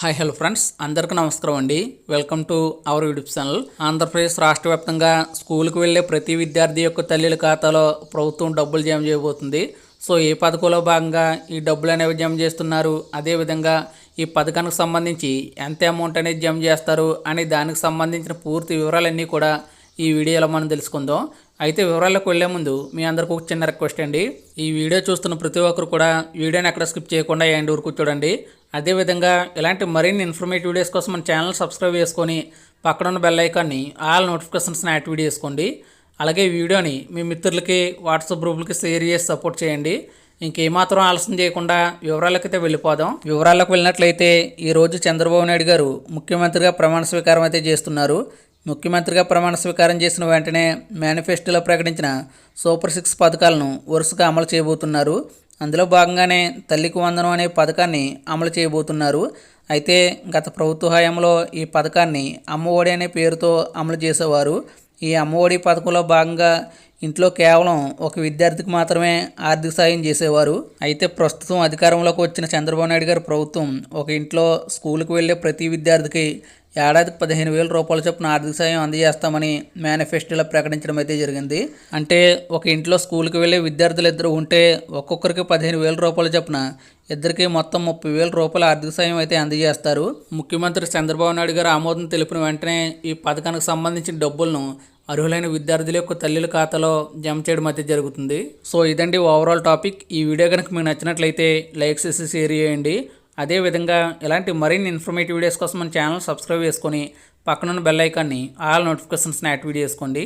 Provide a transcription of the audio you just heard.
Hi hello friends. అందరికీ నమస్కారం అండి. Welcome to our YouTube channel. Andhra Pradesh రాష్ట్ర వ్యాప్తంగా స్కూల్కి వెళ్ళే ప్రతి విద్యార్థి యొక్క తల్లిల ఖాతాలో ప్రభుత్వం డబ్బులు జమ చేయబోతుంది. సో ఈ పథకంలో భాగంగా ఈ డబ్బులు అనేవి జమ చేస్తున్నారు? అదేవిధంగా ఈ పథకానికి సంబంధించి ఎంత అమౌంట్ అనేది జమ చేస్తారు? అనే దానికి సంబంధించిన పూర్తి వివరాలన్నీ కూడా ఈ వీడియోలో మనం తెలుసుకుందాం. అయితే వివరాలకు వెళ్ళే ముందు మీ అందరికీ ఒక చిన్న రిక్వెస్ట్ అండి. ఈ వీడియో చూస్తున్న ప్రతి ఒక్కరు కూడా వీడియోని ఎక్కడ స్కిప్ చేయకుండా ఎండ్ వరకు చూడండి. అదేవిధంగా ఇలాంటి మరిన్ని ఇన్ఫర్మేటివ్ వీడియోస్ కోసం మన ఛానల్ సబ్స్క్రైబ్ చేసుకొని పక్కన ఉన్న బెల్ ఐకాన్ని ఆల్ నోటిఫికేషన్స్ని యాక్టివేట్ చేసుకోండి. అలాగే వీడియోని మీ మిత్రులకి వాట్సాప్ గ్రూపులకి షేర్ చేసి సపోర్ట్ చేయండి. ఇంకేమాత్రం ఆలస్యం చేయకుండా వివరాలకైతే వెళ్ళిపోదాం. వివరాలకు వెళ్ళినట్లయితే ఈరోజు చంద్రబాబు నాయుడు గారు ముఖ్యమంత్రిగా ప్రమాణ స్వీకారం అయితే చేస్తున్నారు. ముఖ్యమంత్రిగా ప్రమాణ స్వీకారం చేసిన వెంటనే మేనిఫెస్టోలో ప్రకటించిన సూపర్ సిక్స్ పథకాలను వరుసగా అమలు చేయబోతున్నారు. అందులో భాగంగానే తల్లికి వందనం అనే పథకాన్ని అమలు చేయబోతున్నారు. అయితే గత ప్రభుత్వ హయాంలో ఈ పథకాన్ని అమ్మఒడి అనే పేరుతో అమలు చేసేవారు. ఈ అమ్మఒడి పథకంలో భాగంగా ఇంట్లో కేవలం ఒక విద్యార్థికి మాత్రమే ఆర్థిక సాయం చేసేవారు. అయితే ప్రస్తుతం అధికారంలోకి వచ్చిన చంద్రబాబు నాయుడు గారి ప్రభుత్వం ఒక ఇంట్లో స్కూల్కి వెళ్ళే ప్రతి విద్యార్థికి ఏడాదికి పదిహేను వేల రూపాయల చొప్పున ఆర్థిక సాయం అందజేస్తామని మేనిఫెస్టోలో ప్రకటించడం అయితే జరిగింది. అంటే ఒక ఇంట్లో స్కూల్కి వెళ్ళే విద్యార్థులు ఇద్దరు ఉంటే ఒక్కొక్కరికి పదిహేను వేల రూపాయల చొప్పున ఇద్దరికి మొత్తం ముప్పై వేల రూపాయల ఆర్థిక సాయం అయితే అందజేస్తారు. ముఖ్యమంత్రి చంద్రబాబు నాయుడు గారు ఆమోదం తెలిపిన వెంటనే ఈ పథకానికి సంబంధించిన డబ్బులను అర్హులైన విద్యార్థుల యొక్క తల్లుల ఖాతాలో జమ చేయడం అయితే జరుగుతుంది. సో ఇదండి ఓవరాల్ టాపిక్. ఈ వీడియో కనుక మీకు నచ్చినట్లయితే లైక్ చేసి షేర్ చేయండి. అదేవిధంగా ఇలాంటి మరిన్ని ఇన్ఫర్మేటివ్ వీడియోస్ కోసం మన ఛానల్ సబ్స్క్రైబ్ చేసుకొని పక్కనున్న బెల్ ఐకాన్ని ఆల్ నోటిఫికేషన్స్ని యాక్టివేట్ చేసుకోండి.